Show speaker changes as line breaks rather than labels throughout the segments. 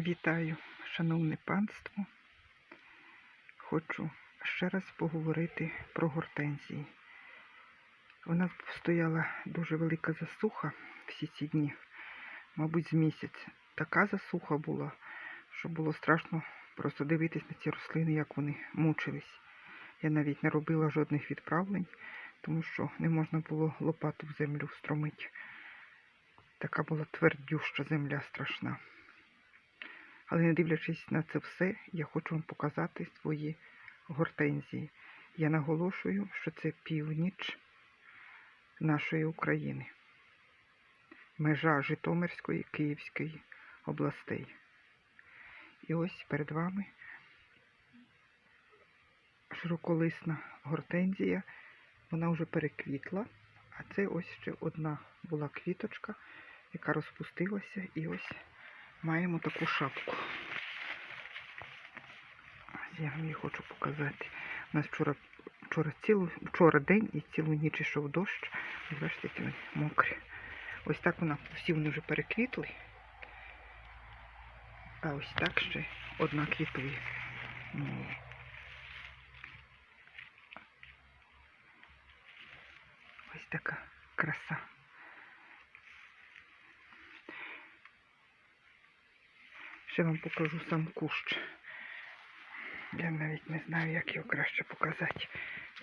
Вітаю, шановне панство. Хочу ще раз поговорити про гортензії. У нас стояла дуже велика засуха всі ці дні, мабуть, з місяць. Така засуха була, що було страшно просто дивитись на ці рослини, як вони мучились. Я навіть не робила жодних відправлень, тому що не можна було лопату в землю встромити. Така була твердюща земля страшна. Але не дивлячись на це все, я хочу вам показати свої гортензії. Я наголошую, що це північ нашої України, межа Житомирської, Київської областей. І ось перед вами широколисна гортензія. Вона вже переквітла, а це ось ще одна була квіточка, яка розпустилася, і ось маємо таку шапку. Я вам її хочу показати. У нас вчора, вчора, цілу, вчора день і цілу ніч ішов дощ. Бачите, які вони мокрі. Ось так вона, всі вони вже переквітли. А ось так ще одна квітує. Ні. Ось така краса. Ще вам покажу сам кущ. Я навіть не знаю, як його краще показати.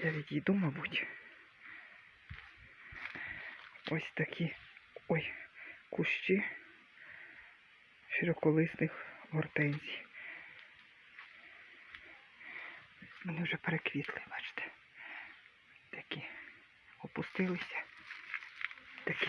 Я відійду, мабуть. Ось такі ой, кущі широколисних гортензій. Вони вже переквітли, бачите. Такі опустилися. Такі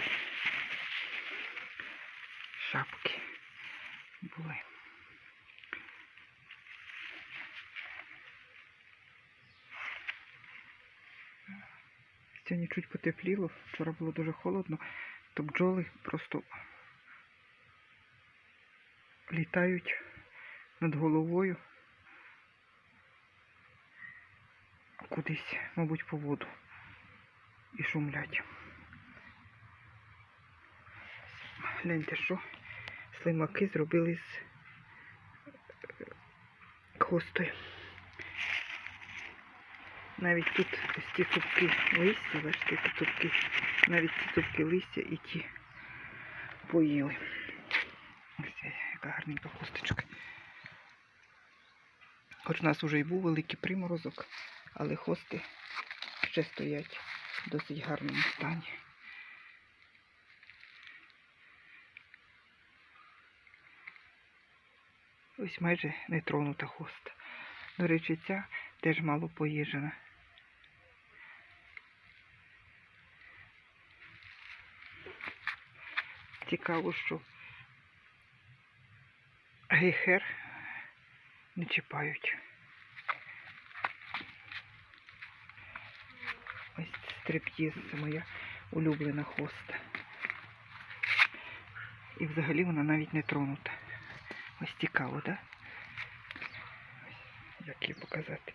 Сьогодні чуть потепліло, вчора було дуже холодно, то бджоли просто літають над головою кудись, мабуть, по воду і шумлять. Гляньте, що слимаки зробили з е, хостою. Навіть тут ось ті цупки листя, бачите, ті цупки, навіть ці цупки листя і ті поїли. Ось яка гарненька хусточка. Хоч у нас вже й був великий приморозок, але хости ще стоять в досить гарному стані. Ось майже не тронута хоста. До речі, ця теж мало поїжена. Цікаво, що гейхер не чіпають. Ось стриб'їз це моя улюблена хоста. І взагалі вона навіть не тронута. Ось цікаво, так? Да? Як її показати?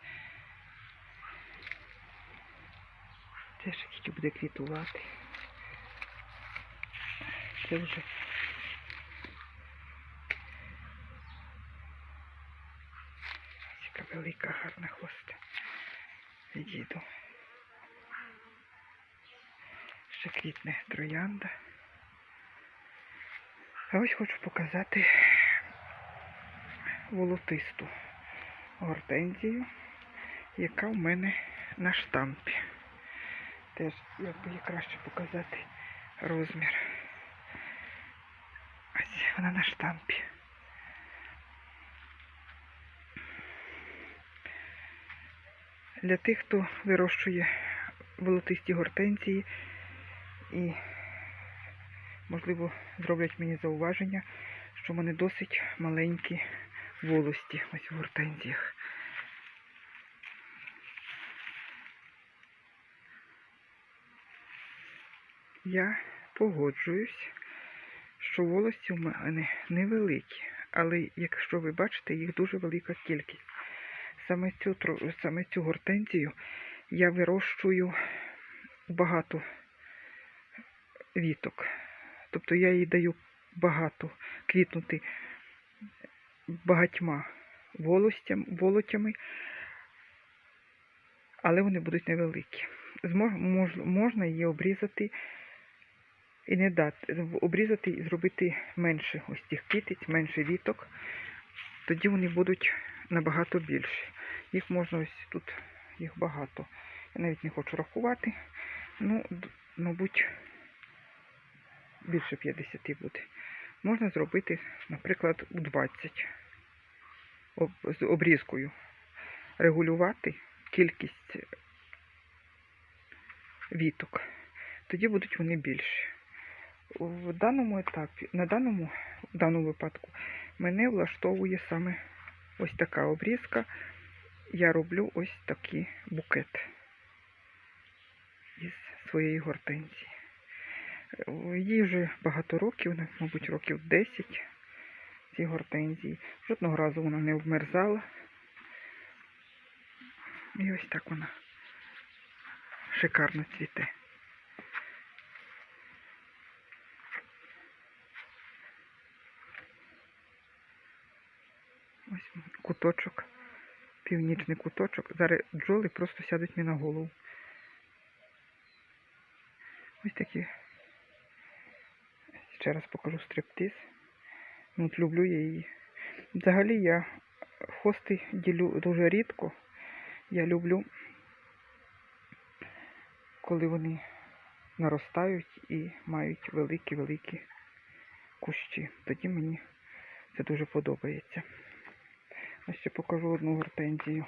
Це ще тільки буде квітувати. Це вже яка велика гарна хвоста. Відійду. Ще квітне троянда. А ось хочу показати волотисту гортензію, яка в мене на штампі. Теж, як би краще показати розмір. Ось вона на штампі. Для тих, хто вирощує волотисті гортензії і, можливо, зроблять мені зауваження, що в мене досить маленькі волості ось в гортензіях. Я погоджуюсь, що волості в мене невеликі, але якщо ви бачите, їх дуже велика кількість. Саме цю, саме цю гортензію я вирощую багато віток. Тобто я їй даю багато квітнути багатьма волотями, але вони будуть невеликі. Можна її обрізати і не дати, обрізати і зробити менше ось цих китиць, менше віток. Тоді вони будуть набагато більші. Їх можна ось тут, їх багато. Я навіть не хочу рахувати. Ну, мабуть, більше 50 буде. Можна зробити, наприклад, у 20 об- з обрізкою. Регулювати кількість віток. Тоді будуть вони більші. В даному етапі, на даному, в даному випадку, мене влаштовує саме ось така обрізка. Я роблю ось такий букет із своєї гортензії. Їй вже багато років, мабуть, років 10 цій гортензії. Жодного разу вона не обмерзала. І ось так вона шикарно цвіте. Ось куточок, північний куточок. Зараз бджоли просто сядуть мені на голову. Ось такі. Ще раз покажу стриптиз. От люблю я її. Взагалі я хости ділю дуже рідко. Я люблю, коли вони наростають і мають великі-великі кущі. Тоді мені це дуже подобається. А ще покажу одну гортензію.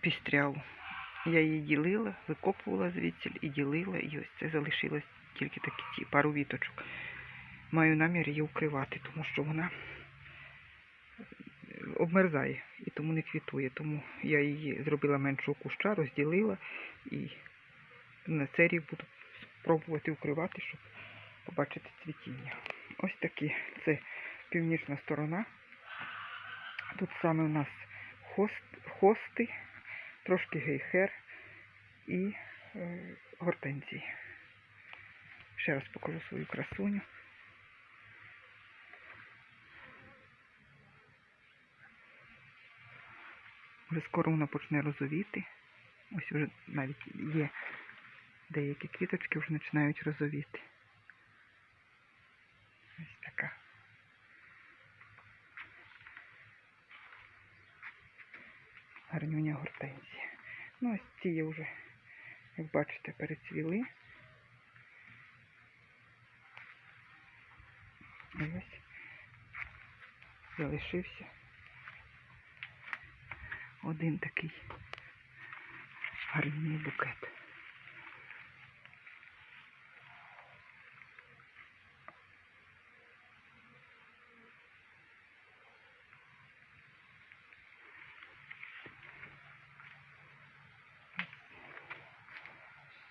Пістряву. Я її ділила, викопувала звідси і ділила, і ось це залишилось тільки такі ці пару віточок. Маю намір її укривати, тому що вона обмерзає і тому не квітує. Тому я її зробила меншого куща, розділила і на цей рік буду спробувати укривати, щоб побачити цвітіння. Ось такі. Це північна сторона. Тут саме у нас хост, хости, трошки гейхер і е, гортензії. Ще раз покажу свою красуню. Вже скоро вона почне розовіти. Ось вже навіть є деякі квіточки вже починають розовіти. Ось така. Гарнюня гортензія. Ну, ось ці вже, як бачите, перецвіли. І ось залишився один такий гарний букет.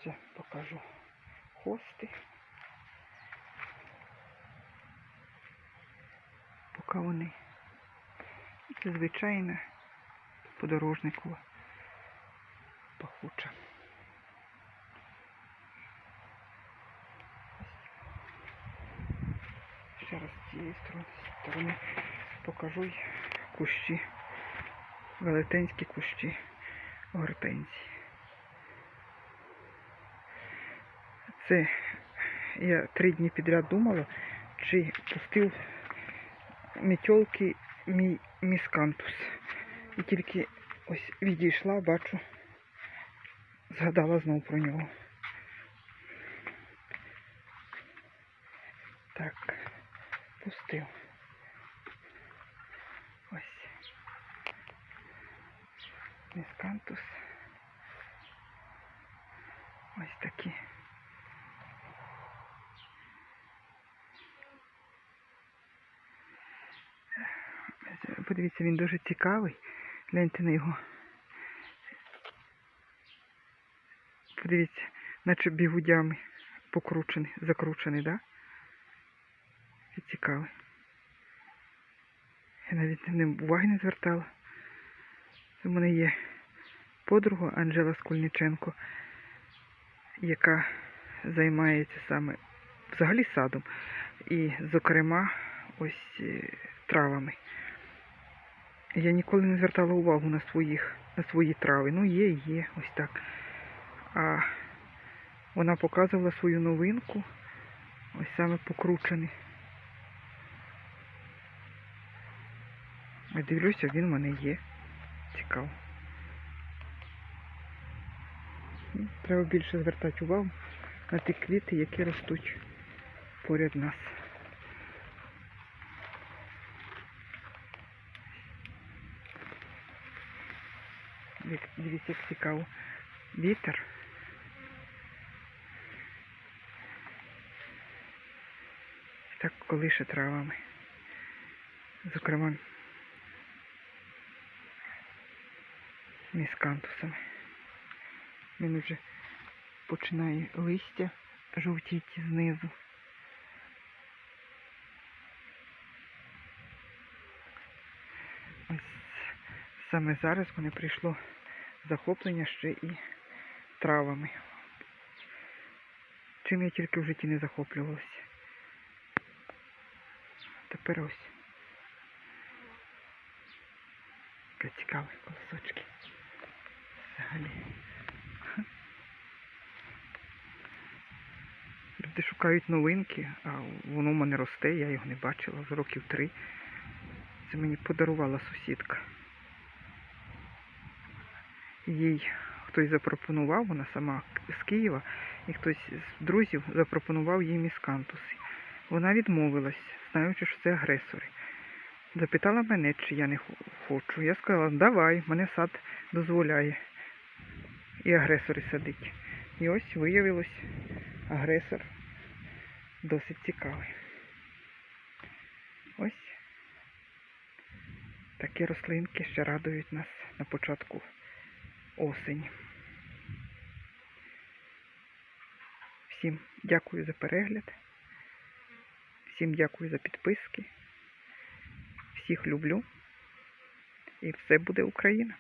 Ще покажу хости. Поки вони це звичайна подорожникова пахуча. Ще раз з цієї сторони, покажу кущі, велетенські кущі гортензії. Це я три дні підряд думала, чи пустив мітьолки мій міскантус. І тільки ось відійшла, бачу, згадала знову про нього. Так, пустив. Ось. Міскантус. Ось такі. Подивіться, він дуже цікавий. Гляньте на його. Подивіться, наче бігудями покручений, закручений, да? Це цікавий. Я навіть на ним уваги не звертала. У мене є подруга Анжела Скульниченко, яка займається саме взагалі садом. І, зокрема, ось е, травами. Я ніколи не звертала увагу на своїх, на свої трави. Ну, є, є, ось так. А вона показувала свою новинку. Ось саме покручений. Я дивлюся, він в мене є. Цікаво. Треба більше звертати увагу на ті квіти, які ростуть поряд нас. Як- Дивіться, як. Вітер. Так колише травами. Зокрема, міскантусами. Він вже починає листя жовтіти знизу. Ось саме зараз мене прийшло захоплення ще і травами. Чим я тільки в житті не захоплювалася. Тепер ось. Таке цікаві колосочки. Взагалі. Люди шукають новинки, а воно в мене росте, я його не бачила вже років три. Це мені подарувала сусідка. Їй хтось запропонував, вона сама з Києва, і хтось з друзів запропонував їй міскантус. Вона відмовилась, знаючи, що це агресори. Запитала мене, чи я не хочу. Я сказала, давай, мене сад дозволяє. І агресори садить. І ось виявилось, агресор досить цікавий. Ось такі рослинки ще радують нас на початку осені. Всім дякую за перегляд. Всім дякую за підписки. Всіх люблю. І все буде Україна.